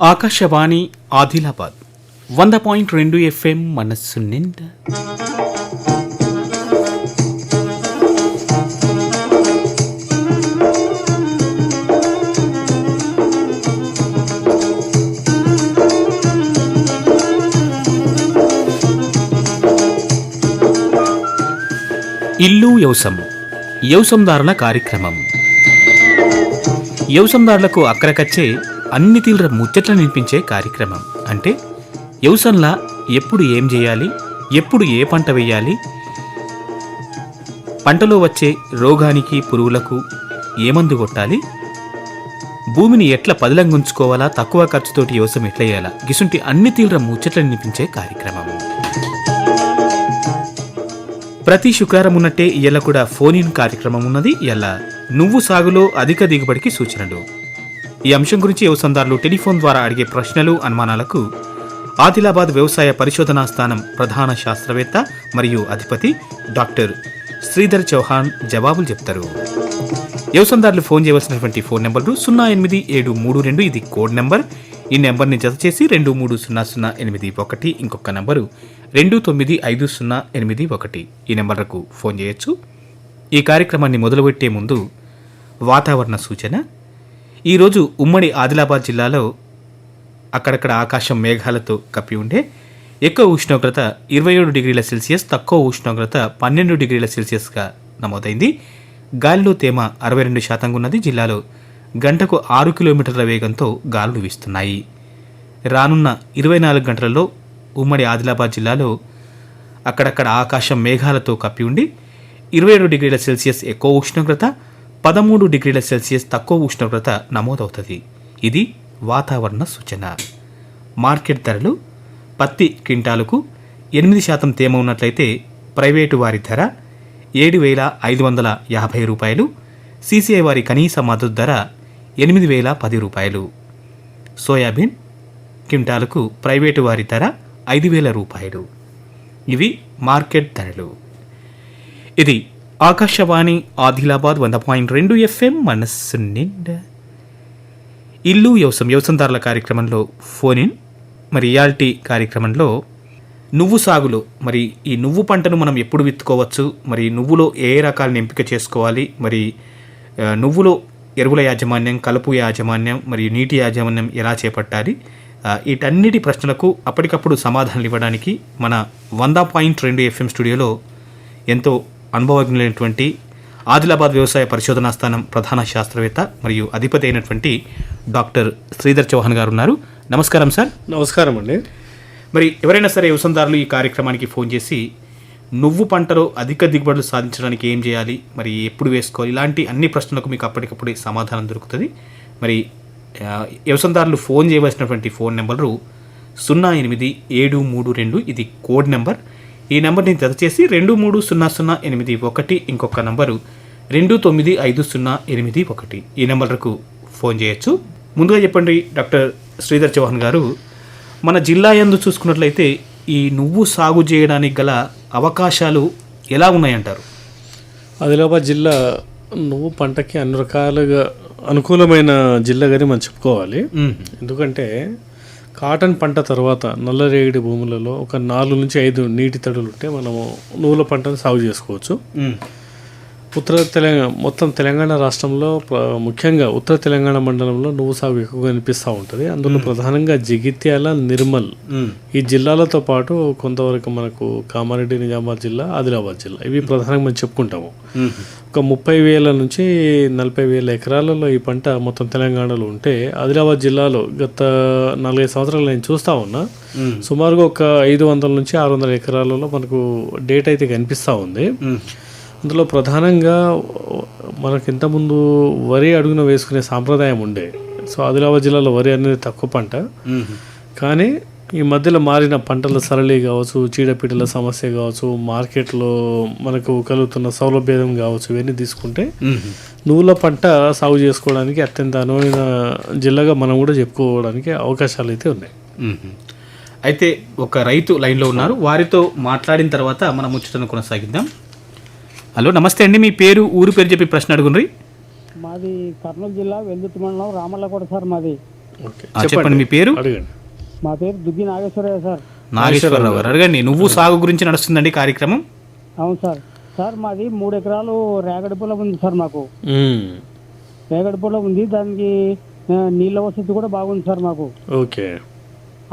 ఆకాశవాణి ఆదిలాబాద్ వంద పాయింట్ రెండు ఎఫ్ఎం మనస్సు నిండా. ఇల్లు యవసం యవసందారుల కార్యక్రమం. యవసందారులకు అక్కరకచ్చే అన్ని తీవ్ర ముచ్చట్లు నినిపించే కార్యక్రమం. అంటే యవసంలా ఎప్పుడు ఏం చేయాలి? ఎప్పుడు ఏ పంట వేయాలి? పంటలో వచ్చే రోగానికి పురుగులకు ఏ మందు కొట్టాలి? భూమిని ఎట్లా పదిలంగా ఉంచుకోవాలా? తక్కువ ఖర్చుతోటి వ్యవసాయం ఎట్లా గిసుంటి అన్ని తీవ్ర ముచ్చట్లు నినిపించే కార్యక్రమం. ప్రతి శుక్రవారం ఉన్నట్టే ఇయ్యాల కూడా ఫోన్ ఇన్ కార్యక్రమం ఉన్నది. ఇలా నువ్వు సాగులో అధిక దిగుబడికి సూచనలు. ఈ అంశం గురించి వ్యవసాయదారులు టెలిఫోన్ ద్వారా అడిగే ప్రశ్నలు అనుమానాలకు ఆదిలాబాద్ వ్యవసాయ పరిశోధనా స్థానం ప్రధాన శాస్త్రవేత్త మరియు అధిపతి డాక్టర్ శ్రీధర్ చౌహాన్ జవాబులు చెప్తారు. వ్యవసాయదారులు ఫోన్ చేయవలసినటువంటి ఫోన్ నెంబర్లు సున్నా ఎనిమిది ఏడు మూడు రెండు ఇది కోడ్ నెంబర్. ఈ నెంబర్ని జత చేసి రెండు మూడు సున్నా సున్నా ఎనిమిది ఒకటి ఇంకొక నెంబరు రెండు తొమ్మిది ఐదు సున్నా ఎనిమిది ఒకటి. ఈ నెంబర్లకు ఫోన్ చేయొచ్చు. ఈ కార్యక్రమాన్ని మొదలుపెట్టే ముందు వాతావరణ సూచన. ఈరోజు ఉమ్మడి ఆదిలాబాద్ జిల్లాలో అక్కడక్కడ ఆకాశం మేఘాలతో కప్పి ఉండే ఎక్కువ ఉష్ణోగ్రత ఇరవై ఏడు డిగ్రీల సెల్సియస్ తక్కువ ఉష్ణోగ్రత పన్నెండు డిగ్రీల సెల్సియస్గా నమోదైంది. గాలిలో తేమ అరవై రెండు శాతంగా ఉన్నది. జిల్లాలో గంటకు ఆరు కిలోమీటర్ల వేగంతో గాలులు వీస్తున్నాయి. రానున్న ఇరవై నాలుగు గంటలలో ఉమ్మడి ఆదిలాబాద్ జిల్లాలో అక్కడక్కడ ఆకాశం మేఘాలతో కప్పి ఉండి ఇరవై ఏడు డిగ్రీల సెల్సియస్ ఎక్కువ ఉష్ణోగ్రత పదమూడు డిగ్రీల సెల్సియస్ తక్కువ ఉష్ణోగ్రత నమోదవుతుంది. ఇది వాతావరణ సూచన. మార్కెట్ ధరలు పత్తి క్వింటాలకు ఎనిమిది శాతం తేమ ఉన్నట్లయితే ప్రైవేటు వారి ధర ఏడు వేల ఐదు వందల యాభై రూపాయలు సీసీఐ వారి కనీస మద్దతు ధర ఎనిమిది వేల పది రూపాయలు. సోయాబీన్ క్వింటాలకు ప్రైవేటు వారి ధర ఐదు వేల రూపాయలు. ఇవి మార్కెట్ ధరలు. ఇది ఆకాశవాణి ఆదిలాబాద్ వంద పాయింట్ రెండు ఎఫ్ఎం మనస్సు నిండా. ఇల్లు వ్యవసాయం వ్యవసాయదారుల కార్యక్రమంలో ఫోన్ ఇన్ మరి ఇయాల్టీ కార్యక్రమంలో నువ్వు సాగులో మరి ఈ నువ్వు పంటను మనం ఎప్పుడు విత్తుకోవచ్చు మరి నువ్వులో ఏ రకాలను ఎంపిక చేసుకోవాలి మరి నువ్వులో ఎరువుల యాజమాన్యం కలుపు యాజమాన్యం మరియు నీటి యాజమాన్యం ఎలా చేపట్టాలి వీటన్నిటి ప్రశ్నలకు అప్పటికప్పుడు సమాధానాలు ఇవ్వడానికి మన వంద పాయింట్ రెండు ఎఫ్ఎం స్టూడియోలో ఎంతో అనుభవజ్ఞులైనటువంటి ఆదిలాబాద్ వ్యవసాయ పరిశోధనా స్థానం ప్రధాన శాస్త్రవేత్త మరియు అధిపతి అయినటువంటి డాక్టర్ శ్రీధర్ చౌహాన్ గారు ఉన్నారు నమస్కారం సార్. నమస్కారం అండి. మరి ఎవరైనా సరే వ్యవసాయదారులు ఈ కార్యక్రమానికి ఫోన్ చేసి నువ్వు పంటలో అధిక దిగుబడులు సాధించడానికి ఏం చేయాలి మరి ఎప్పుడు వేసుకోవాలి ఇలాంటి అన్ని ప్రశ్నలకు మీకు అప్పటికప్పుడే సమాధానం దొరుకుతుంది. మరి వ్యవసాయదారులు ఫోన్ చేయవలసినటువంటి ఫోన్ నెంబరు సున్నా ఎనిమిది ఏడు మూడు రెండు ఇది కోడ్ నెంబర్. ఈ నెంబర్ని జత చేసి రెండు మూడు సున్నా సున్నా ఎనిమిది ఒకటి ఇంకొక నంబరు. రెండు తొమ్మిది ఐదు సున్నా ఎనిమిది ఒకటి. ఈ నెంబర్లకు ఫోన్ చేయొచ్చు. ముందుగా చెప్పండి డాక్టర్ శ్రీధర్ చౌహాన్ గారు మన జిల్లా యందు చూసుకున్నట్లయితే ఈ నువ్వు సాగు చేయడానికి గల అవకాశాలు ఎలా ఉన్నాయంటారు? ఆదిలాబాద్ జిల్లా నువ్వు పంటకి అన్ని రకాలుగా అనుకూలమైన జిల్లాగానే మనం చెప్పుకోవాలి. ఎందుకంటే కాటన్ పంట తర్వాత నల్లరేగడి భూములలో ఒక నాలుగు నుంచి ఐదు నీటి తడులు ఉంటే మనము నువ్వుల పంటను సాగు చేసుకోవచ్చు. ఉత్తర తెలంగాణ మొత్తం తెలంగాణ రాష్ట్రంలో ముఖ్యంగా ఉత్తర తెలంగాణ మండలంలో నువ్వు సాగు ఎక్కువగా కనిపిస్తూ ఉంటుంది. అందులో ప్రధానంగా జగిత్యాల నిర్మల్ ఈ జిల్లాలతో పాటు కొంతవరకు మనకు కామారెడ్డి నిజామాబాద్ జిల్లా ఆదిలాబాద్ జిల్లా. ఇవి ప్రధానంగా మనం చెప్పుకుంటాము. ఒక ముప్పై వేల నుంచి నలభై వేల ఎకరాలలో ఈ పంట మొత్తం తెలంగాణలో ఉంటే ఆదిలాబాద్ జిల్లాలో గత నాలుగైదు సంవత్సరాలు నేను చూస్తా ఉన్నా. సుమారుగా ఒక ఐదు వందల నుంచి ఆరు వందల ఎకరాలలో మనకు డేట్ అయితే కనిపిస్తూ ఉంది. అందులో ప్రధానంగా మనకి ఇంతకుముందు వరి అడుగున వేసుకునే సాంప్రదాయం ఉండే. సో ఆదిలాబాద్ జిల్లాలో వరి అనేది తక్కువ పంట. కానీ ఈ మధ్యలో మారిన పంటల సరళి కావచ్చు చీడపీడల సమస్య కావచ్చు మార్కెట్లో మనకు కలుగుతున్న సౌలభ్యం కావచ్చు ఇవన్నీ తీసుకుంటే నువ్వుల పంట సాగు చేసుకోవడానికి అత్యంత అనువైన జిల్లాగా మనం కూడా చెప్పుకోవడానికి అవకాశాలు అయితే ఉన్నాయి. అయితే ఒక రైతు లైన్లో ఉన్నారు. వారితో మాట్లాడిన తర్వాత మనం ముచ్చటను కొనసాగిద్దాం. హలో నమస్తే అండి. మీ పేరు ఊరు పేరు చెప్పి ప్రశ్న అడుగుండ్రి. మాది కర్నూలు జిల్లా వెల్దుర్తి మండలం రామల్లకోట సార్ మాది. చెప్పండి మీ పేరు? అడగండి. మా పేరు దుగ్గి నాగేశ్వరయ్య సార్. నాగేశ్వరరావు గారు. అడగండి నువ్వు సాగు గురించి నడుస్తుందండి కార్యక్రమం? అవును సార్. సార్ మాది మూడు ఎకరాలు రేగడి పొలం ఉంది సార్ మాకు. రేగడి పొలం ఉంది దానికి నీళ్ళ వసతి కూడా బాగుంది సార్ మాకు. ఓకే.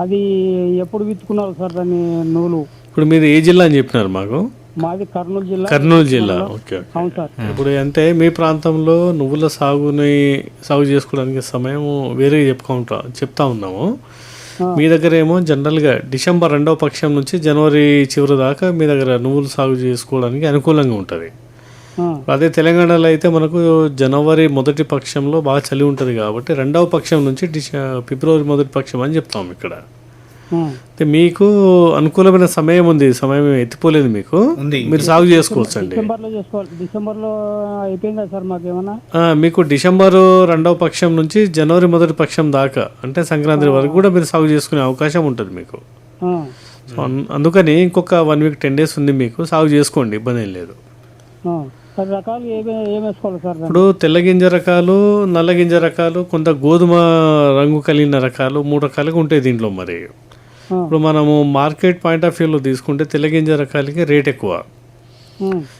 అది ఎప్పుడు విత్తుకున్నారు సార్ దాన్ని నూలు? ఇప్పుడు మీరు ఏ జిల్లా అని చెప్పినారు మాకు? మాది కర్నూలు జిల్లా. కర్నూలు జిల్లా. ఓకే అవును సార్. ఇప్పుడు అంటే మీ ప్రాంతంలో నువ్వుల సాగుని సాగు చేసుకోవడానికి సమయం వేరే చెప్పుకుంటా చెప్తా ఉన్నాము. మీ దగ్గర ఏమో జనరల్గా డిసెంబర్ రెండవ పక్షం నుంచి జనవరి చివరి దాకా మీ దగ్గర నువ్వులు సాగు చేసుకోవడానికి అనుకూలంగా ఉంటుంది. అదే తెలంగాణలో అయితే మనకు జనవరి మొదటి పక్షంలో బాగా చలి ఉంటుంది కాబట్టి రెండవ పక్షం నుంచి డిస ఫిబ్రవరి మొదటి పక్షం అని చెప్తాం ఇక్కడ. మీకు అనుకూలమైన సమయం ఉంది. సమయం ఎత్తిపోలేదు మీకు. మీరు సాగు చేసుకోవచ్చు అండి డిసెంబర్లో చేసుకోవాలి. డిసెంబర్లో అయిపోయిందా సార్ మాకేమన్నా ఆ, మీకు డిసెంబరు రెండవ పక్షం నుంచి జనవరి మొదటి పక్షం దాకా అంటే సంక్రాంతి వరకు కూడా మీరు సాగు చేసుకునే అవకాశం ఉంటుంది మీకు. సో అందుకని ఇంకొక వన్ వీక్ టెన్ డేస్ ఉంది మీకు సాగు చేసుకోండి. ఇబ్బంది ఏం లేదు? ఇప్పుడు తెల్ల గింజ రకాలు నల్ల గింజ రకాలు కొంత గోధుమ రంగు కలిగిన రకాలు మూడు రకాలుగా ఉంటాయి దీంట్లో మరి. ఇప్పుడు మనము మార్కెట్ పాయింట్ ఆఫ్ వ్యూలో తీసుకుంటే తెల్ల గింజ రకాలకి రేట్ ఎక్కువ.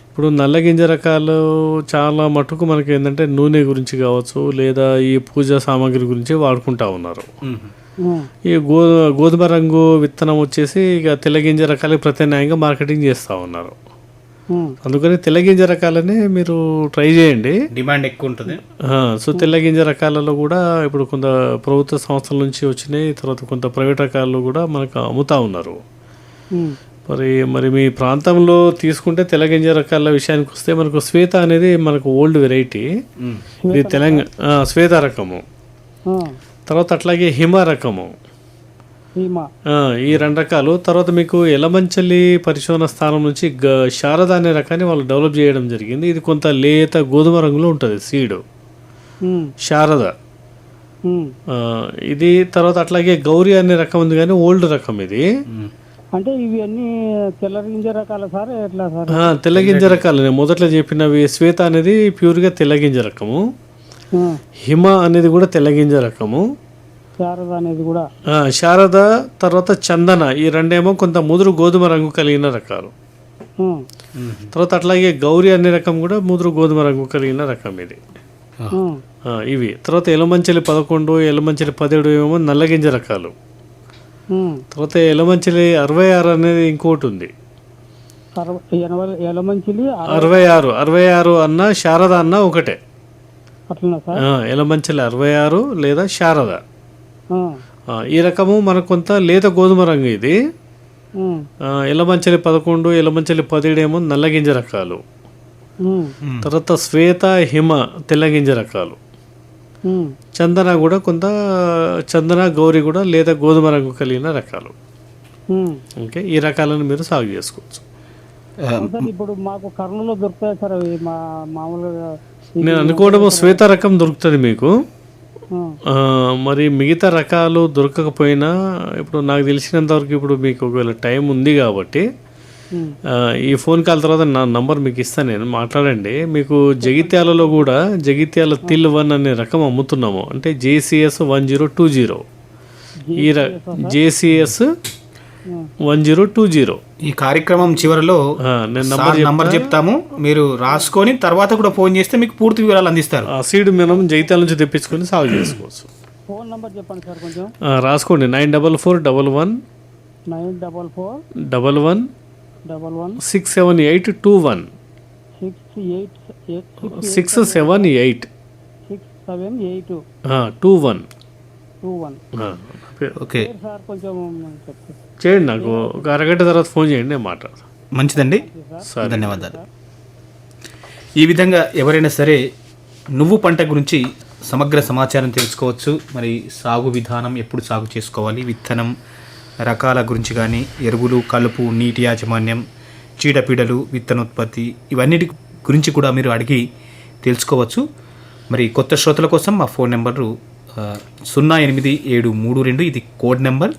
ఇప్పుడు నల్ల గింజ రకాలు చాలా మటుకు మనకి ఏంటంటే నూనె గురించి కావచ్చు లేదా ఈ పూజా సామాగ్రి గురించి వాడుకుంటా ఉన్నారు. ఈ గోధుమ రంగు విత్తనం వచ్చేసి ఇక తెల్ల గింజ రకాలకి ప్రత్యామ్నాయంగా మార్కెటింగ్ చేస్తూ ఉన్నారు. అందుకని తెల్ల గింజ రకాలనే మీరు ట్రై చేయండి. డిమాండ్ ఎక్కువ ఉంటుంది. ఆ, సో తెల్ల గింజ రకాలలో కూడా ఇప్పుడు కొంత ప్రభుత్వ సంస్థల నుంచి వచ్చినాయి తర్వాత కొంత ప్రైవేట్ రకాలు కూడా మనకు అమ్ముతా ఉన్నారు. ఉమ్, మరి మరి మీ ప్రాంతంలో తీసుకుంటే తెల్ల గింజ రకాల విషయానికి వస్తే మనకు శ్వేత అనేది మనకు ఓల్డ్ వెరైటీ. మ్మ్. ఇది తెలంగాణ శ్వేత రకము. తర్వాత అట్లాగే హిమ రకము. ఈ రెండు రకాలు. తర్వాత మీకు ఎలమంచలి పరిశోధన స్థానం నుంచి గ శారద అనే రకాన్ని వాళ్ళు డెవలప్ చేయడం జరిగింది. ఇది కొంత లేత గోధుమ రంగులో ఉంటుంది సీడ్. శారద. ఇది తర్వాత అట్లాగే గౌరీ అనే రకం ఉంది కానీ ఓల్డ్ రకం ఇది. అంటే ఇవి అన్ని తెల్ల గింజ రకాల సార్? ఎట్లా సార్? ఆ, తెల్లగింజ రకాలు. నేను మొదట్లో చెప్పినవి శ్వేత అనేది ప్యూర్గా తెల్లగింజ రకము. హిమ. అనేది కూడా తెల్లగింజ రకము. శారద అనేది కూడా ఆ, శారద తర్వాత చందన ఈ రెండేమో కొంత ముదురు గోధుమ రంగు కలిగిన రకాలు. తర్వాత అట్లాగే గౌరీ అనే రకం కూడా ముదురు గోధుమ రంగు కలిగిన రకం ఇది. ఇవి. తర్వాత ఎలమంచలి పదకొండు ఎలమంచలి పదిహేడు ఏమో నల్లగింజ రకాలు. తర్వాత ఎలమంచలి అరవై ఆరు అనేది ఇంకోటి ఉంది. అరవై ఎనభై ఎలమంచిలి అర- అరవై ఆరు అరవై ఆరు అన్న శారద అన్న ఒకటే. అట్లనా సార్? ఆ, ఎలమంచలి అరవై ఆరు లేదా శారద. ఈ రకము మనకు కొంత లేత గోధుమ రంగు ఇది. ఎలమంచలి పదకొండు ఎలమంచలి పదిహేడు ఏమో నల్లగింజ రకాలు. తర్వాత శ్వేత హిమ తెల్లగింజ రకాలు. చందన కూడా కొంత చందన గౌరి కూడా లేదా గోధుమ రంగు కలిగిన రకాలు. ఓకే ఈ రకాలను మీరు సాగు చేసుకోవచ్చు. ఇప్పుడు మాకు కర్నూలులో దొరుకుతాయి సార్ మా మామూలుగా నేను అనుకోవడము శ్వేత రకం దొరుకుతుంది మీకు. మరి మిగతా రకాలు దొరకకపోయినా ఇప్పుడు నాకు తెలిసినంత వరకు ఇప్పుడు మీకు ఒకవేళ టైం ఉంది కాబట్టి ఈ ఫోన్ కాల్ తర్వాత నా నంబర్ మీకు ఇస్తాను నేను మాట్లాడండి. మీకు జగిత్యాలలో కూడా జగిత్యాల తిల్ వన్ అనే రకం అమ్ముతున్నాము. అంటే JCS one zero two zero. ఈ ర JCS one zero two zero. ఈ కార్యక్రమం చివరిలో నేను నంబర్ చెప్తాము. మీరు రాసుకొని తర్వాత కూడా ఫోన్ చేస్తే మీకు పూర్తి వివరాలు అందిస్తారు. ఆ సీడ్ మనం జగిత్యాల నుంచి తెప్పించుకొని సాగు చేసుకోవచ్చు. ఫోన్ నంబర్ చెప్పండి సార్ కొంచెం. ఆ, రాసుకోండి. Nine double four double one nine double four double one double one six seven eight two one six eight eight six seven eight. Six seven eight two one. Two one. Okay. Sir కొంచెం చెప్తే. చేయండి నాకు. ఒక అరగంట తర్వాత phone చేయండి నేను మాట్లాడతాను మంచిదండి. సరే. ధన్యవాదాలు. ఈ విధంగా ఎవరైనా సరే నువ్వు పంట గురించి సమగ్ర సమాచారం తెలుసుకోవచ్చు. మరి సాగు విధానం ఎప్పుడు సాగు చేసుకోవాలి? విత్తనం రకాల గురించి కానీ ఎరువులు కలుపు నీటి యాజమాన్యం చీడపీడలు విత్తనోత్పత్తి ఇవన్నిటి గురించి కూడా మీరు అడిగి తెలుసుకోవచ్చు. మరి కొత్త శ్రోతల కోసం మా ఫోన్ నెంబరు సున్నా ఎనిమిది ఏడు మూడు రెండు ఇది కోడ్ నెంబర్.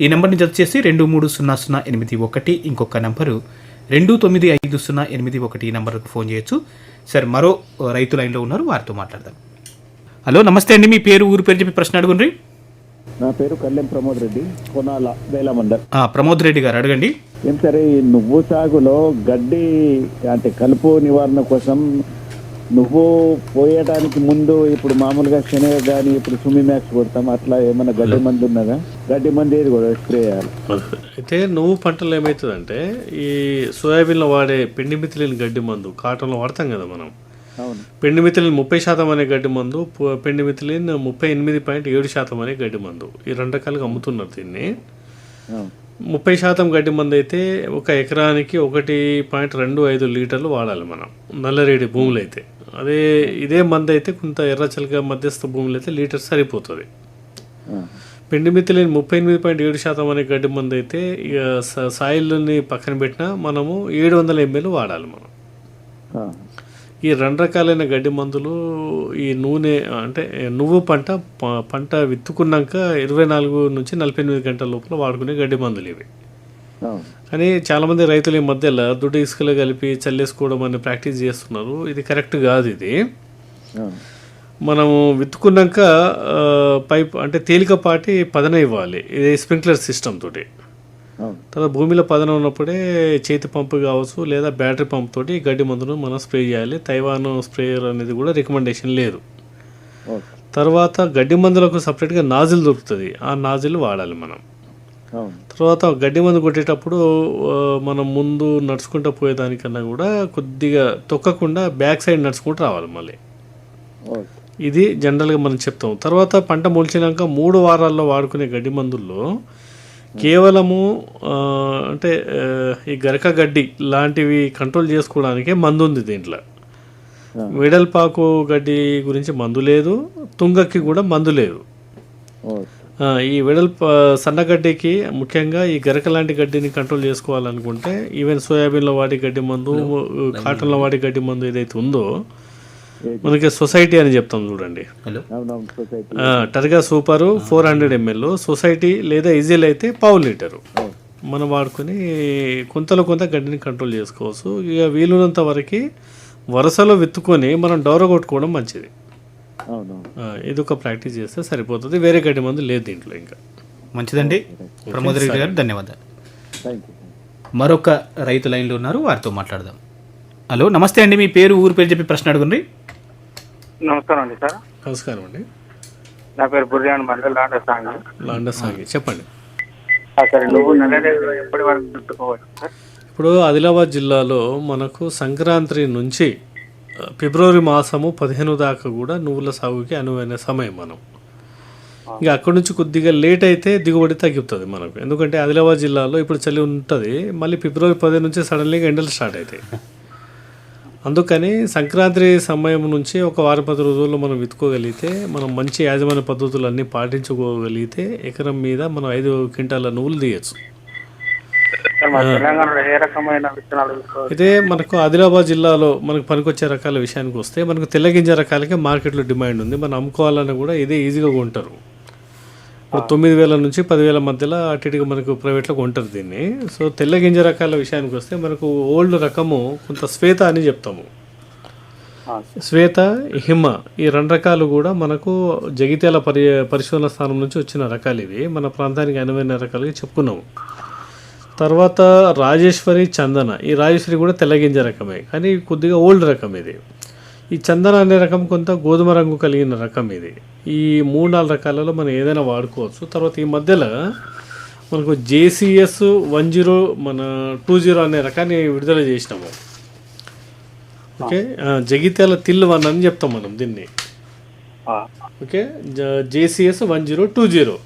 ఈ నెంబర్ని జత చేసి రెండు మూడు సున్నా సున్నా ఎనిమిది ఒకటి ఇంకొక నెంబరు రెండు తొమ్మిది ఐదు సున్నా ఎనిమిది ఒకటి ఈ నెంబర్కు ఫోన్ చేయొచ్చు. సార్ మరో రైతు లైన్లో ఉన్నారు వారితో మాట్లాడదాం. హలో నమస్తే అండి మీ పేరు ఊరు పేరు చెప్పి ప్రశ్న అడుగుండ్రి. నా పేరు కళ్యాణ్ ప్రమోద్ రెడ్డి కొనాల వేలమండల్. ఆ, ప్రమోద్ రెడ్డి గారు అడగండి. ఏం సరే ఈ నువ్వు సాగులో గడ్డి అంటే కలుపు నివారణ కోసం నువ్వు పోయడానికి ముందు ఇప్పుడు మామూలుగా శనగ కానీ ఇప్పుడు సుమి మ్యాక్స్ కొడతాం అట్లా ఏమైనా గడ్డి మందు ఉన్నదా? గడ్డి మందు ఏది కూడా స్ప్రే చేయాలి. అయితే నువ్వు పంటలు ఏమవుతుందంటే ఈ సోయాబీన్లో వాడే పిండి మితిలిన గడ్డి మందు కాటన్లో వాడతాం కదా మనం. పిండి మితిలిన్ ముప్పై శాతం అనే గడ్డి మందు పిండి మితిలిన్ ముప్పై ఎనిమిది పాయింట్ ఏడు శాతం అనే గడ్డి మందు. ఈ రెండు రకాలుగా అమ్ముతున్నారు దీన్ని. ముప్పై శాతం గడ్డి మందు అయితే ఒక ఎకరానికి ఒకటి పాయింట్ రెండు ఐదు లీటర్లు వాడాలి మనం నల్లరేడి భూములు అయితే అదే ఇదే మందు అయితే కొంత ఎర్రచలక మధ్యస్థ భూములు అయితే లీటర్ సరిపోతుంది. పిండి మిత్తులేని ముప్పై ఎనిమిది పాయింట్ ఏడు శాతం అనే గడ్డి మందు అయితే ఇక సాయిల్ని పక్కన పెట్టినా మనము ఏడు వందల ఎంఎల్ వాడాలి మనం. ఈ రెండు రకాలైన గడ్డి మందులు ఈ నూనె అంటే నువ్వు పంట పంట విత్తుకున్నాక ఇరవై నాలుగు నుంచి నలభై ఎనిమిది గంటల లోపల వాడుకునే గడ్డి మందులు ఇవి. కానీ చాలామంది రైతులు ఈ మధ్యలో దుడ్డు ఇసుకలో కలిపి చల్లేసుకోవడం అని ప్రాక్టీస్ చేస్తున్నారు. ఇది కరెక్ట్ కాదు ఇది. మనము విత్తుకున్నాక పైప్ అంటే తేలికపాటి పదన ఇవ్వాలి. ఇది స్ప్రింక్లర్ సిస్టమ్ తోటి. తర్వాత భూమిలో పదన ఉన్నప్పుడే చేతి పంపు కావచ్చు లేదా బ్యాటరీ పంప్ తోటి గడ్డి మందును మనం స్ప్రే చేయాలి. తైవాన్ స్ప్రేయర్ అనేది కూడా రికమెండేషన్ లేదు. తర్వాత గడ్డి మందులకు సపరేట్గా నాజిల్ దొరుకుతుంది. ఆ నాజిల్ వాడాలి మనం. తర్వాత గడ్డి మందు కొట్టేటప్పుడు మనం ముందు నడుచుకుంటూ పోయేదానికన్నా కూడా కొద్దిగా తొక్కకుండా బ్యాక్ సైడ్ నడుచుకుంటూ రావాలి మళ్ళీ. ఇది జనరల్గా మనం చెప్తాం. తర్వాత పంట మొలిచినాక మూడు వారాల్లో వాడుకునే గడ్డి మందుల్లో కేవలము అంటే ఈ గరక గడ్డి లాంటివి కంట్రోల్ చేసుకోవడానికే మందు ఉంది దీంట్లో. వెడల్పాకు గడ్డి గురించి మందు లేదు తుంగకి కూడా మందు లేదు. ఈ వెడల్ప సన్నగడ్డికి ముఖ్యంగా ఈ గరక లాంటి గడ్డిని కంట్రోల్ చేసుకోవాలనుకుంటే ఈవెన్ సోయాబీన్లో వాడే గడ్డి మందు కాటన్లో వాడే గడ్డి మందు ఏదైతే ఉందో మనకి సొసైటీ అని చెప్తాం చూడండి. టర్గా super four hundred ml society లేదా ఈజీల్ అయితే పావు లీటరు. మనం వాడుకొని కొంతలో కొంత గడ్డిని కంట్రోల్ చేసుకోవచ్చు. ఇక వీలున్నంత వరకు వరుసలో విత్తుకొని మనం డౌర కొట్టుకోవడం మంచిది. ఇది ఒక ప్రాక్టీస్ చేస్తే సరిపోతుంది. వేరే గడ్డి మందు లేదు దీంట్లో ఇంకా. మంచిదండి. ప్రమోద్ రెడ్డి గారు ధన్యవాదాలు. మరొక రైతు లైన్లో ఉన్నారు వారితో మాట్లాడదాం. హలో నమస్తే అండి మీ పేరు ఊరు పేరు చెప్పి ప్రశ్న అడుగుండ్రి నమస్కారం అండి సార్. నమస్కారం అండి. నా పేరు బుర్రియాన్ మండల్ లాంటి సాంగ్. లాండా సాగి. చెప్పండి. సార్ నువ్వు ఎప్పటి వరకు ఇప్పుడు ఆదిలాబాద్ జిల్లాలో మనకు సంక్రాంతి నుంచి ఫిబ్రవరి మాసము పదిహేను దాకా కూడా నువ్వుల సాగుకి అనువైన సమయం మనం. ఇంకా అక్కడి నుంచి కొద్దిగా లేట్ అయితే దిగుబడి తగ్గుతుంది మనకు. ఎందుకంటే ఆదిలాబాద్ జిల్లాలో ఇప్పుడు చలి ఉంటుంది మళ్ళీ ఫిబ్రవరి పదిహేను నుంచి సడన్లీగా ఎండలు స్టార్ట్ అవుతాయి అందుకని సంక్రాంతి సమయం నుంచి ఒక వారం పది రోజుల్లో మనం విత్తుకోగలిగితే మనం మంచి యాజమాన్య పద్ధతులు అన్నీ పాటించుకోగలిగితే ఎకరం మీద మనం ఐదు క్వింటాల నువ్వులు తీయచ్చు సార్ మన తెలంగాణలో ఏ రకమైన విత్తనాలు తీసుకోవచ్చు అయితే మనకు ఆదిలాబాద్ జిల్లాలో మనకు పనికొచ్చే రకాల విషయానికి వస్తే మనకు తెల్లగింజ రకాలకే మార్కెట్లో డిమాండ్ ఉంది. మనం అమ్ముకోవాలన్నా కూడా ఇదే ఈజీగా కొంటారు. ఇప్పుడు తొమ్మిది వేల నుంచి పదివేల మధ్యలో అటు ఇటుగా మనకు ప్రైవేట్లో కొంటారు దీన్ని. సో తెల్లగింజ రకాల విషయానికి వస్తే మనకు ఓల్డ్ రకము కొంత శ్వేత అని చెప్తాము. శ్వేత హిమ ఈ రెండు రకాలు కూడా మనకు జగిత్యాల పరి పరిశోధన స్థానం నుంచి వచ్చిన రకాలు ఇవి. మన ప్రాంతానికి అనువైన రకాలుగా చెప్పుకున్నాము. తర్వాత రాజేశ్వరి చందన. ఈ రాజేశ్వరి కూడా తెల్లగింజ రకమే. కానీ కొద్దిగా ఓల్డ్ రకం ఇది. ఈ చందన అనే రకం కొంత గోధుమ రంగు కలిగిన రకం ఇది. ఈ మూడు నాలుగు రకాలలో మనం ఏదైనా వాడుకోవచ్చు. తర్వాత ఈ మధ్యలో మనకు జేసిఎస్ వన్ జీరో మన టూ జీరో అనే రకాన్ని విడుదల చేసినాము. ఓకే? జగిత్యాల తిల్ వన్ అని చెప్తాం మనం దీన్ని. Okay? JCS one zero two zero.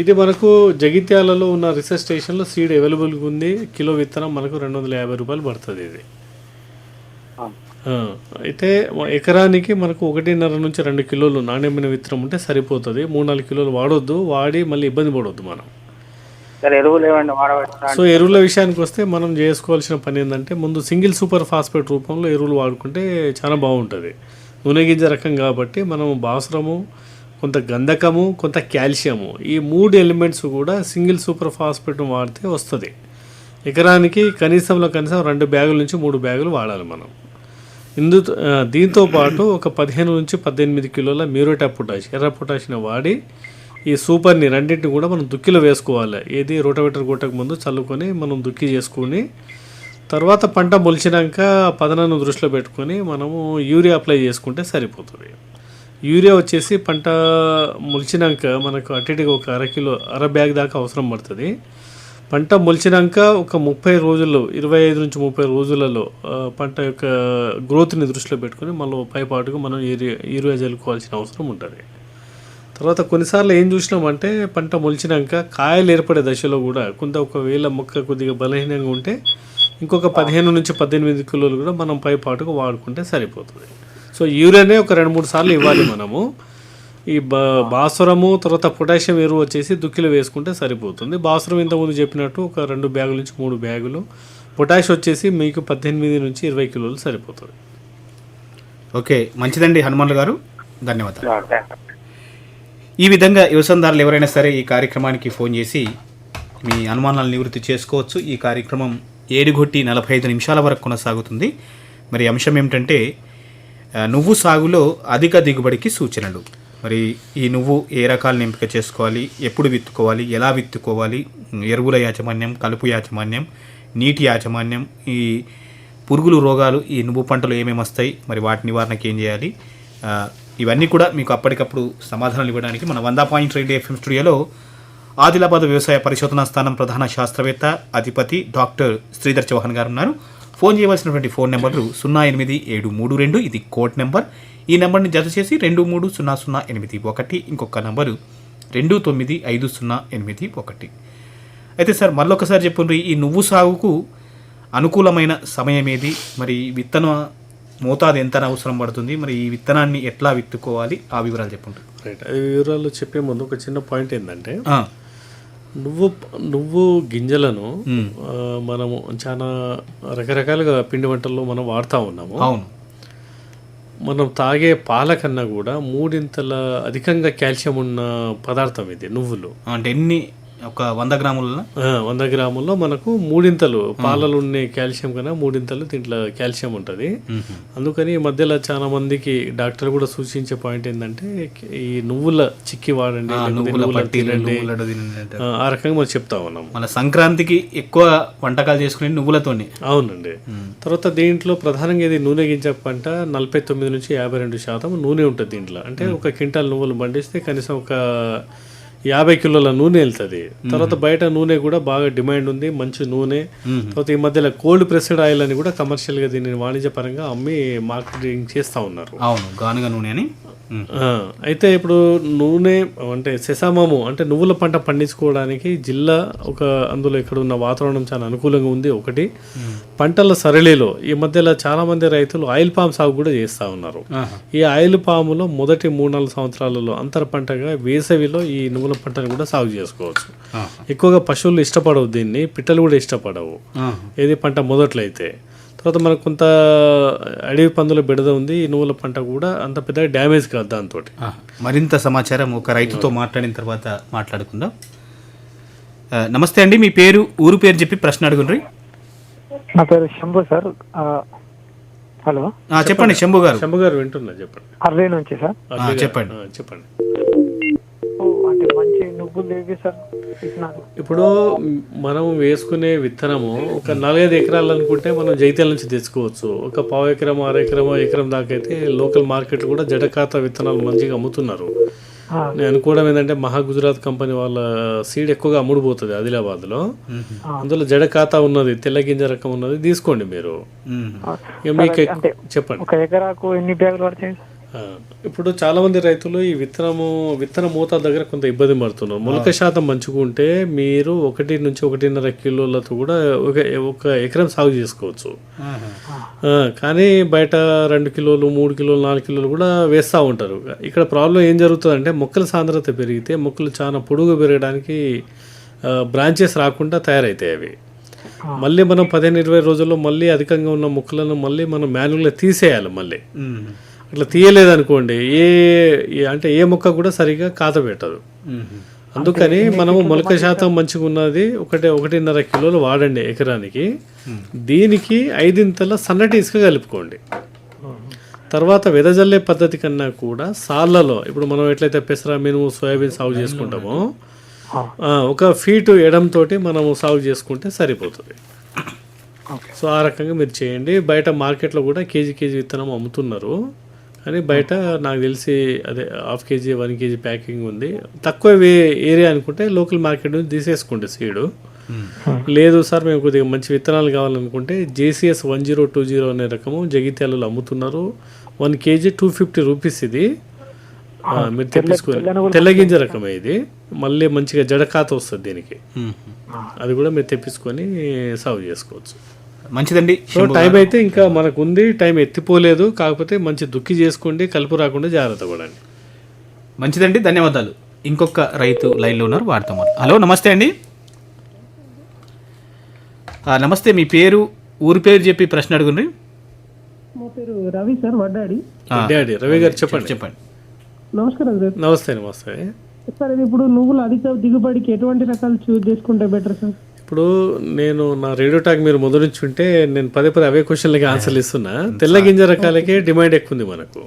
ఇది మనకు జగిత్యాలలో ఉన్న రీసెర్చ్ స్టేషన్లో సీడ్ అవైలబుల్గా ఉంది. కిలో విత్తనం మనకు రెండు వందల యాభై రూపాయలు పడుతుంది ఇది. అయితే ఎకరానికి మనకు ఒకటిన్నర నుంచి రెండు కిలోలు నాణ్యమైన విత్తనం ఉంటే సరిపోతుంది. మూడు నాలుగు కిలోలు వాడొద్దు. వాడి మళ్ళీ ఇబ్బంది పడవద్దు మనం. సో ఎరువుల విషయానికి వస్తే మనం చేసుకోవాల్సిన పని ఏంటంటే ముందు సింగిల్ సూపర్ ఫాస్ఫేట్ రూపంలో ఎరువులు వాడుకుంటే చాలా బాగుంటుంది. నూనె గింజ రకం కాబట్టి మనం బాసురము కొంత గంధకము కొంత కాల్షియము. ఈ మూడు ఎలిమెంట్స్ కూడా సింగిల్ సూపర్ ఫాస్ఫేట్ వాడితే వస్తుంది. ఎకరానికి కనీసంలో కనీసం రెండు బ్యాగుల నుంచి మూడు బ్యాగులు వాడాలి మనం. ఇందు దీంతో పాటు ఒక పదిహేను నుంచి పద్దెనిమిది కిలోల మ్యూరేటా పొటాష్ ఎర్ర పొటాషిని వాడి ఈ సూపర్ని రెండింటిని కూడా మనం దుక్కిలో వేసుకోవాలి. ఏది రోటవేటర్ కొట్టక ముందు చల్లుకొని మనం దుక్కి చేసుకొని తర్వాత పంట మొలిచినాక పదనాన్ని దృష్టిలో పెట్టుకొని మనము యూరియా అప్లై చేసుకుంటే సరిపోతుంది. యూరియా వచ్చేసి పంట మొలిచినాక మనకు అటు ఇటుగా ఒక అర కిలో అర బ్యాగ్ దాకా అవసరం పడుతుంది. పంట మొలిచినాక ఒక ముప్పై రోజుల్లో ఇరవై ఐదు నుంచి ముప్పై రోజులలో పంట యొక్క గ్రోత్ని దృష్టిలో పెట్టుకొని మళ్ళీ పైపాటుగా మనం యూరియా యూరియా చల్లుకోవాల్సిన అవసరం ఉంటుంది. తర్వాత కొన్నిసార్లు ఏం చూసినామంటే పంట మొలిచినాక కాయలు ఏర్పడే దశలో కూడా కొంత ఒకవేళ మొక్క కొద్దిగా బలహీనంగా ఉంటే ఇంకొక పదిహేను నుంచి పద్దెనిమిది కిలోలు కూడా మనం పై పాటుగా వాడుకుంటే సరిపోతుంది. సో యూరియానే ఒక రెండు మూడు సార్లు ఇవ్వాలి మనము. ఈ బా భాస్వరము తర్వాత పొటాషియం ఎరువు వచ్చేసి దుక్కిలో వేసుకుంటే సరిపోతుంది. భాస్వరం ఇంతకుముందు చెప్పినట్టు ఒక రెండు బ్యాగుల నుంచి మూడు బ్యాగులు. పొటాష్ వచ్చేసి మీకు పద్దెనిమిది నుంచి ఇరవై కిలోలు సరిపోతుంది. ఓకే మంచిదండి హనుమాన్లు గారు. ధన్యవాదాలు. ఈ విధంగా వ్యవసాయదారులు ఎవరైనా సరే ఈ కార్యక్రమానికి ఫోన్ చేసి మీ అనుమానాలను నివృత్తి చేసుకోవచ్చు. ఈ కార్యక్రమం ఏడుగొట్టి నలభై ఐదు నిమిషాల వరకు కొనసాగుతుంది. మరి అంశం ఏమిటంటే నువ్వు సాగులో అధిక దిగుబడికి సూచనలు. మరి ఈ నువ్వు ఏ రకాలను ఎంపిక చేసుకోవాలి? ఎప్పుడు విత్తుకోవాలి? ఎలా విత్తుకోవాలి? ఎరువుల యాజమాన్యం కలుపు యాజమాన్యం నీటి యాజమాన్యం ఈ పురుగులు రోగాలు ఈ నువ్వు పంటలు ఏమేమి వస్తాయి? మరి వాటి నివారణకి ఏం చేయాలి? ఇవన్నీ కూడా మీకు అప్పటికప్పుడు సమాధానాలు ఇవ్వడానికి మన వంద పాయింట్ రెండు ఎఫ్ఎం స్టూడియోలో ఆదిలాబాద్ వ్యవసాయ పరిశోధనా స్థానం ప్రధాన శాస్త్రవేత్త అధిపతి డాక్టర్ శ్రీధర్ చౌహాన్ గారు ఉన్నారు. ఫోన్ చేయవలసినటువంటి ఫోన్ నెంబర్లు సున్నా ఎనిమిది ఏడు మూడు రెండు. ఇది కోడ్ నెంబర్. ఈ నెంబర్ని జత చేసి రెండు మూడు సున్నా సున్నా ఎనిమిది. ఒకటి ఇంకొక నంబరు రెండు తొమ్మిది ఐదు సున్నా ఎనిమిది ఒకటి. అయితే సార్ మళ్ళొకసారి చెప్పుండ్రి ఈ నువ్వు సాగుకు అనుకూలమైన సమయం ఏది మరి విత్తన మోతాదు ఎంత అవసరం పడుతుంది? మరి ఈ విత్తనాన్ని ఎట్లా విత్తుకోవాలి? ఆ వివరాలు చెప్పండి రైట్ ఈ వివరాలు చెప్పే ముందు ఒక చిన్న పాయింట్ ఏంటంటే నువ్వు నువ్వు గింజలను మనము చాలా రకరకాలుగా పిండి వంటల్లో మనం వాడుతూ ఉన్నాము. అవును. మనం తాగే పాల కన్నా కూడా మూడింతల అధికంగా కాల్షియం ఉన్న పదార్థం ఇది నువ్వులు. అంటే ఎన్ని ఒక వంద గ్రాముల వంద గ్రాముల్లో మనకు మూడింతలు పాలలో ఉండే కాల్షియం కన్నా మూడింతలు దీంట్లో కాల్షియం ఉంటుంది. అందుకని ఈ మధ్యలో చాలా మందికి డాక్టర్ కూడా సూచించే పాయింట్ ఏంటంటే ఈ నువ్వుల చిక్కి వాడండి ఆ రకంగా మనం చెప్తా ఉన్నాం. మన సంక్రాంతికి ఎక్కువ వంటకాలు చేసుకునే నువ్వులతోనే. అవునండి. తర్వాత దీంట్లో ప్రధానంగా ఇది నూనె గింజ పంట నలభై తొమ్మిది నుంచి యాభై రెండు శాతం నూనె ఉంటుంది దీంట్లో. అంటే ఒక క్వింటాల్ నువ్వులు పండిస్తే కనీసం ఒక యాభై కిలోల నూనె వెళ్తుంది. తర్వాత బయట నూనె కూడా బాగా డిమాండ్ ఉంది మంచి నూనె. తర్వాత ఈ మధ్యలో కోల్డ్ ప్రెస్డ్ ఆయిల్ అని కూడా కమర్షియల్గా దీన్ని వాణిజ్యపరంగా అమ్మి మార్కెటింగ్ చేస్తూ ఉన్నారు. అవును గానుగ నూనె అని. అయితే ఇప్పుడు నూనె అంటే సెసామము అంటే నువ్వుల పంట పండించుకోవడానికి జిల్లా ఒక అందులో ఇక్కడ ఉన్న వాతావరణం చాలా అనుకూలంగా ఉంది ఒకటి పంటల సరళిలో ఈ మధ్యలో చాలా మంది రైతులు ఆయిల్ పామ్ సాగు కూడా చేస్తూ ఉన్నారు. ఈ ఆయిల్ పాములో మొదటి మూడు నాలుగు సంవత్సరాలలో అంతర పంటగా వేసవిలో ఈ నువ్వుల పంటను కూడా సాగు చేసుకోవచ్చు. ఎక్కువగా పశువులు ఇష్టపడవు దీన్ని పిట్టలు కూడా ఇష్టపడవు. ఏది పంట మొదట్లో అయితే తర్వాత మనకు కొంత అడవి పందుల బిడద ఉంది ఈ నువ్వుల పంట కూడా అంత పెద్దగా డ్యామేజ్ కాదు దాంతో. మరింత సమాచారం ఒక రైతుతో మాట్లాడిన తర్వాత మాట్లాడుకుందాం. నమస్తే అండి మీ పేరు ఊరు పేరు చెప్పి ప్రశ్న అడుగుండ్రి నా పేరు శంభు సార్. హలో. ఆ, చెప్పండి శంభు గారు. శంభు గారు వింటున్నా చెప్పండి. అరవై నుంచి సార్. ఆ, చెప్పండి. చెప్పండి. లేవి సార్. ఇప్పుడు మనం వేసుకునే విత్తనము ఒక నాలుగైదు ఎకరాలు అనుకుంటే మనం జైత్యాల నుంచి తెచ్చుకోవచ్చు. ఒక పావు ఎకరం అర ఎకరం ఎకరం దాకా అయితే లోకల్ మార్కెట్ కూడా జడకాత విత్తనాలు మంచిగా అమ్ముతున్నారు. నేను అనుకోవడం ఏంటంటే మహా గుజరాత్ కంపెనీ వాళ్ళ సీడ్ ఎక్కువగా అమ్ముడుపోతుంది ఆదిలాబాద్లో. అందులో జడ ఖాతా ఉన్నది తెల్ల గింజ రకం ఉన్నది తీసుకోండి మీరు. మీకు చెప్పండి. ఒక ఎకరాకు ఎన్ని బ్యాగులు పడతాయి? ఇప్పుడు చాలా మంది రైతులు ఈ విత్తనము విత్తన మూత దగ్గర కొంత ఇబ్బంది పడుతున్నారు. మొలక శాతం మంచుకుంటే మీరు ఒకటి నుంచి ఒకటిన్నర కిలోలతో కూడా ఒక ఒక ఎకరం సాగు చేసుకోవచ్చు. కానీ బయట రెండు కిలోలు మూడు కిలోలు నాలుగు కిలోలు కూడా వేస్తూ ఉంటారు. ఇక్కడ ప్రాబ్లం ఏం జరుగుతుందంటే మొక్కల సాంద్రత పెరిగితే మొక్కలు చాలా పొడుగు పెరగడానికి బ్రాంచెస్ రాకుండా తయారవుతాయి అవి. మళ్ళీ మనం పదిహేను ఇరవై రోజుల్లో మళ్ళీ అధికంగా ఉన్న మొక్కలను మళ్ళీ మనం మాన్యువల్గా తీసేయాలి మళ్ళీ. అట్లా తీయలేదనుకోండి ఏ ఏ- అంటే ఏ మొక్క కూడా సరిగా కాత పెట్టదు. అందుకని మనము మొలక శాతం మంచిగా ఉన్నది ఒకటి ఒకటిన్నర కిలోలు వాడండి ఎకరానికి. దీనికి ఐదింతల సన్నటి ఇసుక కలుపుకోండి. తర్వాత వెదజల్లే పద్ధతి కన్నా కూడా సాళ్ళలో ఇప్పుడు మనం ఎట్లయితే పెసర మినుము సోయాబీన్ సాగు చేసుకుంటామో ఒక ఫీటు ఎడంతో మనము సాగు చేసుకుంటే సరిపోతుంది. సో ఆ రకంగా మీరు చేయండి. బయట మార్కెట్లో కూడా కేజీ కేజీ విత్తనం అమ్ముతున్నారు. కానీ బయట నాకు తెలిసి అదే half KG one KG packing ఉంది. తక్కువ ఏరియా అనుకుంటే లోకల్ మార్కెట్ నుంచి తీసేసుకోండి సీడు. లేదు సార్ మేము కొద్దిగా మంచి విత్తనాలు కావాలనుకుంటే JCS one zero two zero అనే రకము జగిత్యాలలో అమ్ముతున్నారు. One KG two fifty rupees ఇది. ఆ, మీరు తెప్పించుకోవాలి తెల్లగింజ రకమే ఇది. మళ్ళీ మంచిగా జడకాత వస్తుంది దీనికి. అది కూడా మీరు తెప్పించుకొని సాగు చేసుకోవచ్చు. మంచిదండి. సో టైం అయితే ఇంకా మనకు ఉంది టైం ఎత్తిపోలేదు. కాకపోతే మంచి దుక్కి చేసుకోండి కలుపు రాకుండా జాగ్రత్త పడండి. మంచిదండి ధన్యవాదాలు. ఇంకొక రైతు లైన్లో ఉన్నారు వారితో హలో నమస్తే అండి. నమస్తే మీ పేరు ఊరి పేరు చెప్పి ప్రశ్న అడుగుండ్రి. మా పేరు రవి సార్ వడ్డాడి డాడీ. రవి గారు చెప్పండి. చెప్పండి. నమస్కారం సార్. నమస్తే నమస్తే. సార్ ఇప్పుడు నువ్వులు అధిక దిగుబడికి ఎటువంటి రకాలు చూస్ చేసుకుంటే బెటర్ సార్? ఇప్పుడు నేను నా రేడియో టాక్ మీరు మొదలు నుంచి ఉంటే నేను పదే పదే అవే క్వశ్చన్లకి ఆన్సర్లు ఇస్తున్నా. తెల్ల గింజ రకాలకే డిమాండ్ ఎక్కువ ఉంది మనకు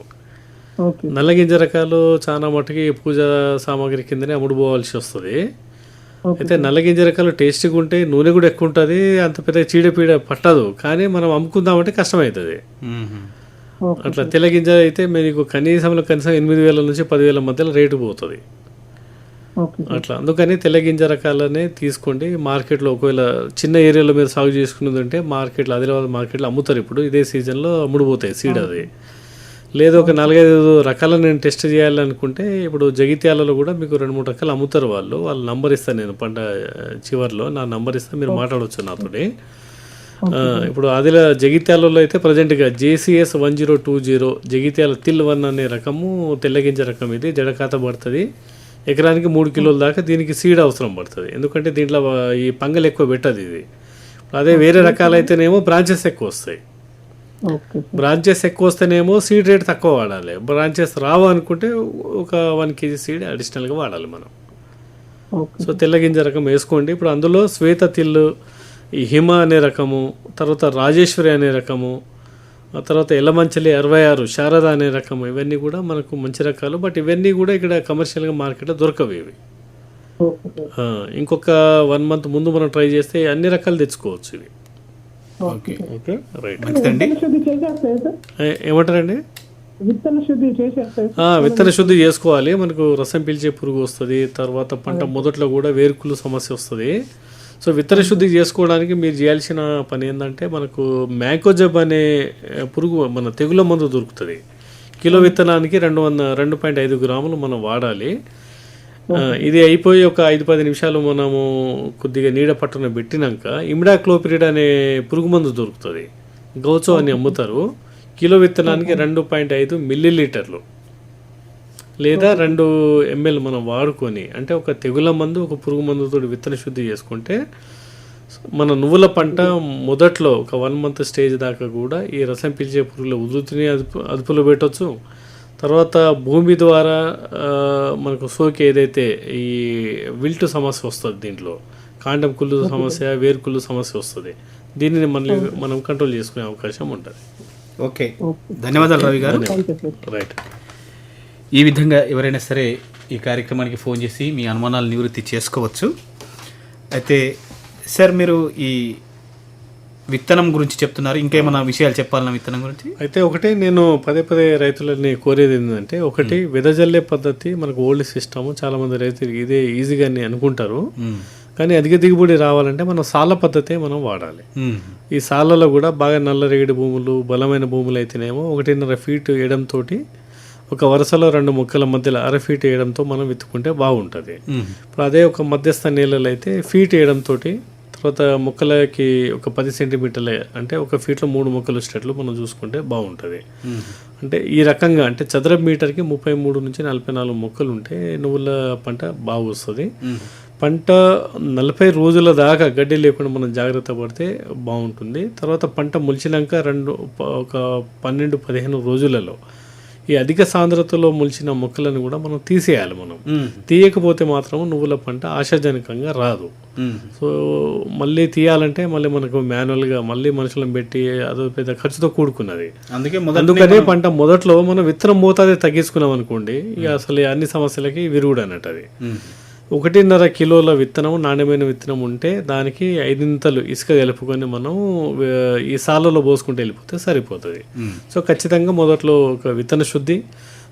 నల్ల గింజ రకాలు చాలా మటుకి పూజ సామాగ్రి కిందనే అమ్ముడుపోవాల్సి వస్తుంది. అయితే నల్ల గింజ రకాలు టేస్టీగా ఉంటాయి నూనె కూడా ఎక్కువ ఉంటుంది అంత పెద్ద చీడపీడ పట్టదు కానీ మనం అమ్ముకుందామంటే కష్టమవుతుంది. ఓకే అట్లా తెల్ల గింజ అయితే మీకు కనీసంలో కనీసం ఎనిమిది వేల నుంచి పదివేల మధ్యలో రేటు పోతుంది. అట్లా. అందుకని తెల్ల గింజ రకాలనే తీసుకోండి. మార్కెట్లో ఒకవేళ చిన్న ఏరియాలో మీరు సాగు చేసుకున్నదంటే మార్కెట్లో ఆదిలాబాద్ మార్కెట్లో అమ్ముతారు ఇప్పుడు. ఇదే సీజన్లో అమ్ముడుపోతాయి సీడ్ అది. లేదు ఒక నాలుగైదు రకాల నేను టెస్ట్ చేయాలనుకుంటే ఇప్పుడు జగిత్యాలలో కూడా మీకు రెండు మూడు రకాలు అమ్ముతారు వాళ్ళు. వాళ్ళ నంబర్ ఇస్తాను నేను పంట చివరిలో. నా నంబర్ ఇస్తే మీరు మాట్లాడవచ్చు నాతోటి. ఇప్పుడు అదిలా జగిత్యాలలో అయితే ప్రజెంట్గా JCS one zero two zero Jagtial తిల్ వన్ అనే రకము తెల్లగింజ రకం ఇది జడకాత పడుతుంది. ఎకరానికి మూడు కిలోల దాకా దీనికి సీడ్ అవసరం పడుతుంది. ఎందుకంటే దీంట్లో ఈ పంగలు ఎక్కువ పెట్టదు ఇది. అదే వేరే రకాలైతేనేమో బ్రాంచెస్ ఎక్కువ వస్తాయి. బ్రాంచెస్ ఎక్కువ వస్తేనేమో సీడ్ రేట్ తక్కువ వాడాలి. బ్రాంచెస్ రావు అనుకుంటే ఒక వన్ కేజీ సీడ్ అడిషనల్గా వాడాలి మనం. సో తెల్లగింజ రకం వేసుకోండి. ఇప్పుడు అందులో శ్వేత తిల్లు ఈ హిమ అనే రకము తర్వాత రాజేశ్వరి అనే రకము ఆ తర్వాత ఎల్లమంచలి అరవై ఆరు శారద అనే రకము ఇవన్నీ కూడా మనకు మంచి రకాలు. బట్ ఇవన్నీ కూడా ఇక్కడ కమర్షియల్గా మార్కెట్లో దొరకవు ఇవి. ఇంకొక వన్ మంత్ ముందు మనం ట్రై చేస్తే అన్ని రకాలు తెచ్చుకోవచ్చు ఇవి. ఏమంటారండి? విత్తన శుద్ధి చేసేస్తాయి ఆ, విత్తన శుద్ధి చేసుకోవాలి. మనకు రసం పీల్చే పురుగు వస్తుంది తర్వాత పంట మొదట్లో కూడా వేరుకులు సమస్య వస్తుంది. సో విత్తన శుద్ధి చేసుకోవడానికి మీరు చేయాల్సిన పని ఏంటంటే మనకు మ్యాంకోజబ్ అనే పురుగు మన తెగుల మందు దొరుకుతుంది. కిలో విత్తనానికి రెండు వంద రెండు పాయింట్ ఐదు గ్రాములు మనం వాడాలి. ఇది అయిపోయి ఒక ఐదు పది నిమిషాలు మనము కొద్దిగా నీడ పట్టున పెట్టినాక ఇమిడాక్లోపిరిడ్ అనే పురుగు మందు దొరుకుతుంది. గౌచో అని అమ్ముతారు. కిలో విత్తనానికి రెండు పాయింట్ ఐదు మిల్లీ లీటర్లు లేదా రెండు ఎంఎల్ మనం వాడుకొని అంటే ఒక తెగుల మందు ఒక పురుగు మందుతో విత్తన శుద్ధి చేసుకుంటే మన నువ్వుల పంట మొదట్లో ఒక వన్ మంత్ స్టేజ్ దాకా కూడా ఈ రసం పీల్చే పురుగుల ఉధృతిని అదుపు అదుపులో పెట్టవచ్చు తర్వాత భూమి ద్వారా మనకు సోకి ఏదైతే ఈ విల్ట్ సమస్య వస్తుంది దీంట్లో కాండం కుళ్ళు సమస్య వేరుకుళ్ళు సమస్య వస్తుంది. దీనిని మళ్ళీ మనం కంట్రోల్ చేసుకునే అవకాశం ఉంటుంది. ఓకే. ధన్యవాదాలు రవి గారు. రైట్. ఈ విధంగా ఎవరైనా సరే ఈ కార్యక్రమానికి ఫోన్ చేసి మీ అనుమానాలు నివృత్తి చేసుకోవచ్చు. అయితే సార్ మీరు ఈ విత్తనం గురించి చెప్తున్నారు. ఇంకేమైనా విషయాలు చెప్పాలన్నా విత్తనం గురించి? అయితే ఒకటి నేను పదే పదే రైతులని కోరేది ఏంటంటే ఒకటి వెదజల్లే పద్ధతి మనకు ఓల్డ్ సిస్టమ్. చాలా మంది రైతులు ఇదే ఈజీగా అని అనుకుంటారు. కానీ అధిక దిగుబడి రావాలంటే మనం సాల పద్ధతే మనం వాడాలి. ఈ సాలలో కూడా బాగా నల్లరేగడి భూములు బలమైన భూములు అయితేనేమో ఒకటిన్నర ఫీట్ వేయడంతో ఒక వరుసలో రెండు మొక్కల మధ్యలో అర ఫీట్ వేయడంతో మనం విత్తుకుంటే బాగుంటుంది. ఇప్పుడు అదే ఒక మధ్యస్థ నీళ్ళలో అయితే ఫీట్ వేయడంతో తర్వాత మొక్కలకి ఒక పది సెంటీమీటర్ల అంటే ఒక ఫీట్లో మూడు మొక్కలు వచ్చేటట్లు మనం చూసుకుంటే బాగుంటుంది. అంటే ఈ రకంగా అంటే చదరపు మీటర్కి ముప్పై మూడు నుంచి నలభై నాలుగు మొక్కలు ఉంటే నువ్వుల పంట బాగా వస్తుంది. పంట నలభై రోజుల దాకా గడ్డి లేకుండా మనం జాగ్రత్త పడితే బాగుంటుంది తర్వాత పంట మొలిచినాక రెండు ఒక పన్నెండు పదిహేను రోజులలో ఈ అధిక సాంద్రతలో మొలిచిన మొక్కలను కూడా మనం తీసేయాలి మనం. తీయకపోతే మాత్రం నువ్వుల పంట ఆశాజనకంగా రాదు. సో మళ్ళీ తీయాలంటే మళ్ళీ మనకు మాన్యువల్గా మళ్ళీ మనుషులను పెట్టి అదో పెద్ద ఖర్చుతో కూడుకున్నది. అందుకే అందుకనే పంట మొదట్లో మనం విత్తనం మోతాదే తగ్గించుకున్నాం అనుకోండి ఇక అసలు అన్ని సమస్యలకి విరుగుడు అన్నట్టు అది. ఒకటిన్నర కిలోల విత్తనం నాణ్యమైన విత్తనం ఉంటే దానికి ఐదింతలు ఇసుక కలుపుకొని మనం ఈ సాలలో పోసుకుంటూ వెళ్ళిపోతే సరిపోతుంది. సో ఖచ్చితంగా మొదట్లో ఒక విత్తన శుద్ధి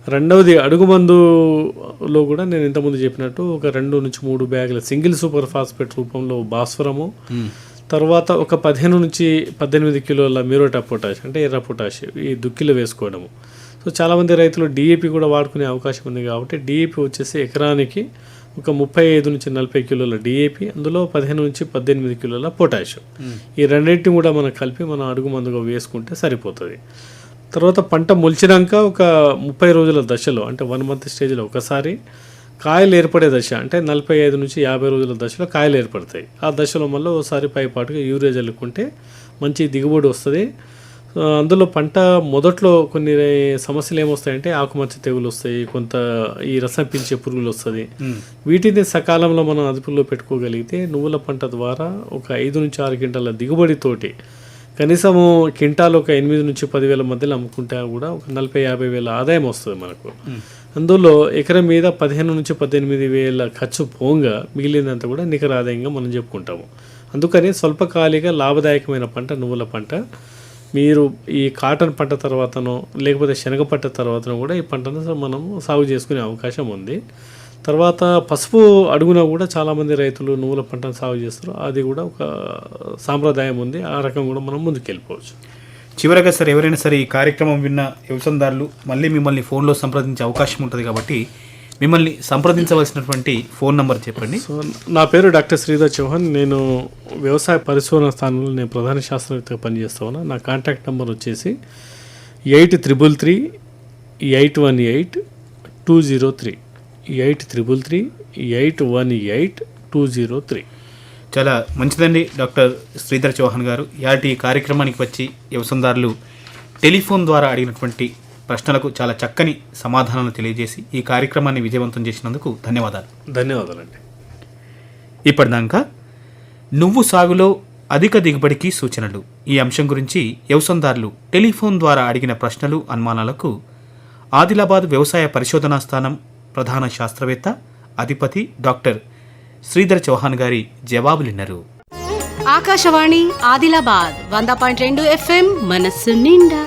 రెండవది అడుగు మందులో కూడా నేను ఇంతకుముందు చెప్పినట్టు ఒక రెండు నుంచి మూడు బ్యాగుల సింగిల్ సూపర్ ఫాస్ఫేట్ రూపంలో భాస్వరము తర్వాత ఒక పదిహేను నుంచి పద్దెనిమిది కిలోల మిరోటా పొటాష్ అంటే ఎర్ర పొటాష్ ఈ దుక్కిలో వేసుకోవడము. సో చాలామంది రైతులు డిఏపి కూడా వాడుకునే అవకాశం ఉంది కాబట్టి డిఏపి వచ్చేసి ఎకరానికి ఒక ముప్పై ఐదు నుంచి నలభై కిలోల డిఏపి అందులో పదిహేను నుంచి పద్దెనిమిది కిలోల పొటాష్ ఈ రెండింటిని కూడా మనం కలిపి మనం అడుగు మందుగా వేసుకుంటే సరిపోతుంది. తర్వాత పంట మొలిచినాక ఒక ముప్పై రోజుల దశలో అంటే వన్ మంత్ స్టేజ్లో ఒకసారి కాయలు ఏర్పడే దశ అంటే నలభై ఐదు నుంచి యాభై రోజుల దశలో కాయలు ఏర్పడతాయి. ఆ దశలో మళ్ళీ ఒకసారి పైపాటుగా యూరియా చల్లుకుంటే మంచి దిగుబడి వస్తుంది. అందులో పంట మొదట్లో కొన్ని సమస్యలు ఏమొస్తాయంటే ఆకుమచ్చ తెగులు వస్తాయి కొంత ఈ రసం పీల్చే పురుగులు వస్తుంది వీటిని సకాలంలో మనం అదుపులో పెట్టుకోగలిగితే నువ్వుల పంట ద్వారా ఒక ఐదు నుంచి ఆరు క్వింటాల దిగుబడితోటి కనీసము క్వింటాల్ ఒక ఎనిమిది నుంచి పదివేల మధ్యలో అమ్ముకుంటే కూడా ఒక నలభై యాభై వేల ఆదాయం వస్తుంది మనకు. అందులో ఎకరం మీద పదిహేను నుంచి పద్దెనిమిది వేల ఖర్చు పోంగా మిగిలినంత కూడా నికర ఆదాయంగా మనం చెప్పుకుంటాము. అందుకని స్వల్పకాలిక లాభదాయకమైన పంట నువ్వుల పంట. మీరు ఈ కాటన్ పంట తర్వాతనో లేకపోతే శనగ పంట తర్వాతనో కూడా ఈ పంటను మనం సాగు చేసుకునే అవకాశం ఉంది. తర్వాత పసుపు అడుగున కూడా చాలామంది రైతులు నువ్వుల పంటను సాగు చేస్తారు. అది కూడా ఒక సాంప్రదాయం ఉంది. ఆ రకం కూడా మనం ముందుకు వెళ్ళిపోవచ్చు చివరగా సార్ ఎవరైనా సరే ఈ కార్యక్రమం విన్న వ్యవసాయదారులు మళ్ళీ మిమ్మల్ని ఫోన్లో సంప్రదించే అవకాశం ఉంటుంది కాబట్టి మిమ్మల్ని సంప్రదించవలసినటువంటి ఫోన్ నంబర్ చెప్పండి. సో నా పేరు డాక్టర్ శ్రీధర్ చౌహాన్. నేను వ్యవసాయ పరిశోధన స్థానంలో నేను ప్రధాన శాస్త్రవేత్తగా పనిచేస్తా ఉన్నా నా కాంటాక్ట్ నెంబర్ వచ్చేసి eight triple three eight one eight two zero three. Eight triple three eight one eight two zero three. చాలా మంచిదండి డాక్టర్ శ్రీధర్ చౌహాన్ గారు. ఈ కార్యక్రమానికి వచ్చి వ్యవసాయదారులు టెలిఫోన్ ద్వారా అడిగినటువంటి ప్రశ్నలకు చాలా చక్కని సమాధానాలు తెలియజేసి ఈ కార్యక్రమాన్ని విజయవంతం చేసినందుకు ధన్యవాదాలు. ధన్యవాదాలండి. ఇప్పటిదాకా నువ్వు సాగులో అధిక దిగుబడికి సూచనలు. ఈ అంశం గురించి వ్యవసాయదారులు టెలిఫోన్ ద్వారా అడిగిన ప్రశ్నలు అనుమానాలకు ఆదిలాబాద్ వ్యవసాయ పరిశోధనా స్థానం ప్రధాన శాస్త్రవేత్త అధిపతి డాక్టర్ శ్రీధర్ చౌహాన్ గారి జవాబులిన్నారు. ఆకాశవాణి ఆదిలాబాద్ వంద పాయింట్ రెండు ఎఫ్ఎం మనస్సు నిండా.